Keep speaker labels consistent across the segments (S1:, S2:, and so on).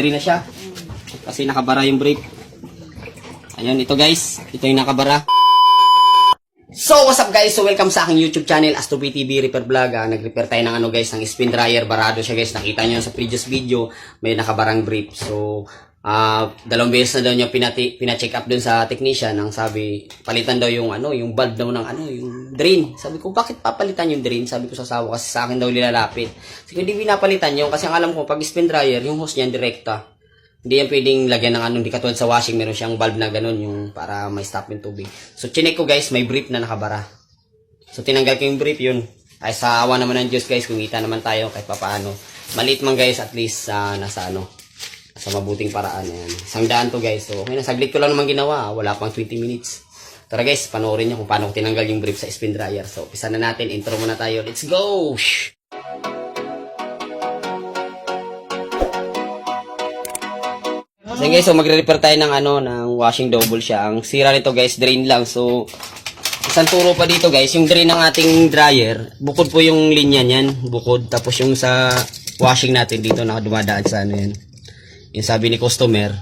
S1: nag-drain na siya. Kasi nakabara yung brake. Ayun, ito guys. Ito yung nakabara. So, what's up guys? So, welcome sa aking YouTube channel, Astro TV Repair Vlog. Ah, nag-repair tayo ng ano guys, ng spin dryer. Barado siya guys. Nakita nyo sa previous video, may nakabarang brief. So, ah dalawang beses na daw niya pina-check up dun sa technician. Ang sabi, palitan daw yung ano, yung bulb daw ng ano, yung drain. Sabi ko, bakit papalitan yung drain? Sabi ko sa asawa kasi sa akin daw nilalapit. Sabi ko, hindi pinapalitan yun. Kasi ang alam ko, pag spin dryer, yung hose niyan direkta. Hindi yan pwedeng lagyan ng anong di katulad sa washing, meron siyang bulb na ganun yung para may stop yung tubig. So chinek ko guys, may brief na nakabara. So tinanggal ko yung brief yun. Ay sa awa naman ng Diyos guys, kumita naman tayo kahit papaano. Maliit man guys, at least sa nasa ano, sa mabuting paraan. Ayan. Isang daan to guys. So okay na, saglit ko lang naman ginawa. Wala pang 20 minutes. Tara guys, panoorin nyo kung paano ko tinanggal yung brief sa spin dryer. So umpisa na natin, intro muna tayo. Let's go! Shh! So guys, so magre-repair tayo ng ano, ng washing double siya. Ang sira nito guys, drain lang. So, isang turo pa dito guys, yung drain ng ating dryer, bukod po yung linya niyan, bukod. Tapos yung sa washing natin dito, nakadumadaan sa ano yan. Yung sabi ni customer,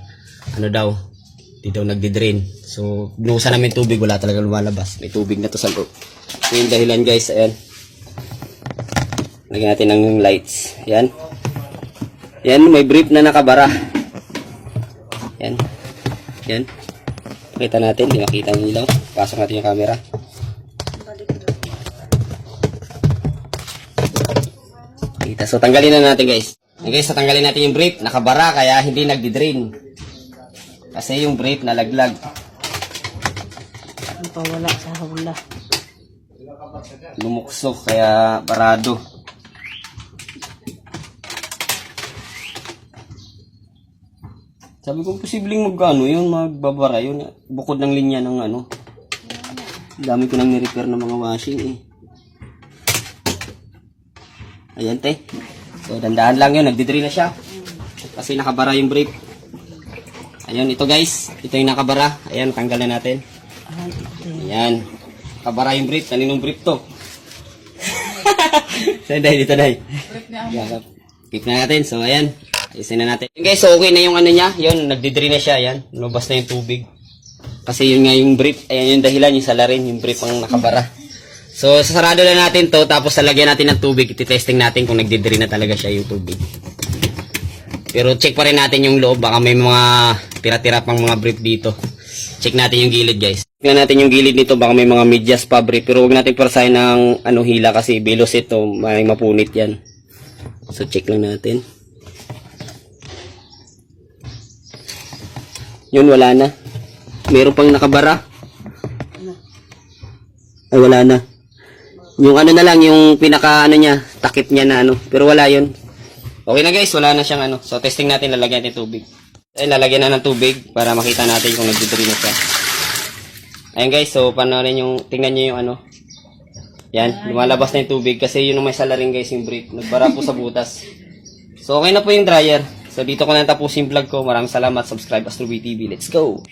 S1: ano daw, di daw nagdi-drain. So, binuhusan namin tubig, wala talaga lumalabas. May tubig na to sa loob. So, yung dahilan guys, ayan. Lagyan natin ng lights. Yan. Yan, may brief na nakabara. Yan. Yan. Pakita natin, hindi makita ang ilaw. Pasok natin yung camera. Kita. So, tanggalin na natin guys. Okay, guys, so tanggalin natin yung brief. Nakabara, kaya hindi nagdi-drain. Kasi yung brief nalaglag.
S2: Ang pawala sa hula.
S1: Lumuksok, kaya barado. Sabi ko, posibleng magkano yun, magbabara yun. Bukod ng linya ng ano. Dami ko nang ni-repair ng mga washing eh. Ayan te. So, dandaan lang yun. Nagdidri na siya. Kasi nakabara yung brake. Ayun, ito guys. Ito yung nakabara. Ayan, tanggal na natin. Ayan. Kabara yung brief. Kaninong brief to? Saan dahil dito dahil? Keep na natin. So, ayan. Ayusin na natin. Okay, so okay na yung ano niya. Yun, nagdidri na siya. Ayan. Lumabas na yung tubig. Kasi yun nga yung brief. Ayan yung dahilan. Yung salarin. Yung brief ang nakabara. So, sasarado na natin to. Tapos, lalagyan natin ng tubig. Ititesting natin kung nagdidri na talaga siya yung tubig. Pero check pa rin natin yung loob. Baka may mga tira-tira pang mga brief dito. Check natin yung gilid, guys. Tingnan natin yung gilid nito. Baka may mga medyas pa brief. Pero huwag natin parasahin ng ano, hila kasi bilos ito. May mapunit yan. So, check lang natin. Yun, wala na. Meron pang nakabara. Ay, wala na. Yung ano na lang, yung pinaka ano niya, takip niya na ano. Pero wala yun. Okay na guys, wala na siyang ano. So testing natin, lalagyan natin tubig. Ay, lalagyan na ng tubig para makita natin kung nagdidri na siya. Ayan guys, so panoorin yung, tingnan niyo yung ano. Yan, lumalabas na yung tubig kasi yun ang may salarin guys yung brief. Nagbara po sa butas. So okay na po yung dryer. So dito ko na tapusin yung vlog ko. Maraming salamat. Subscribe Astro TV. Let's go!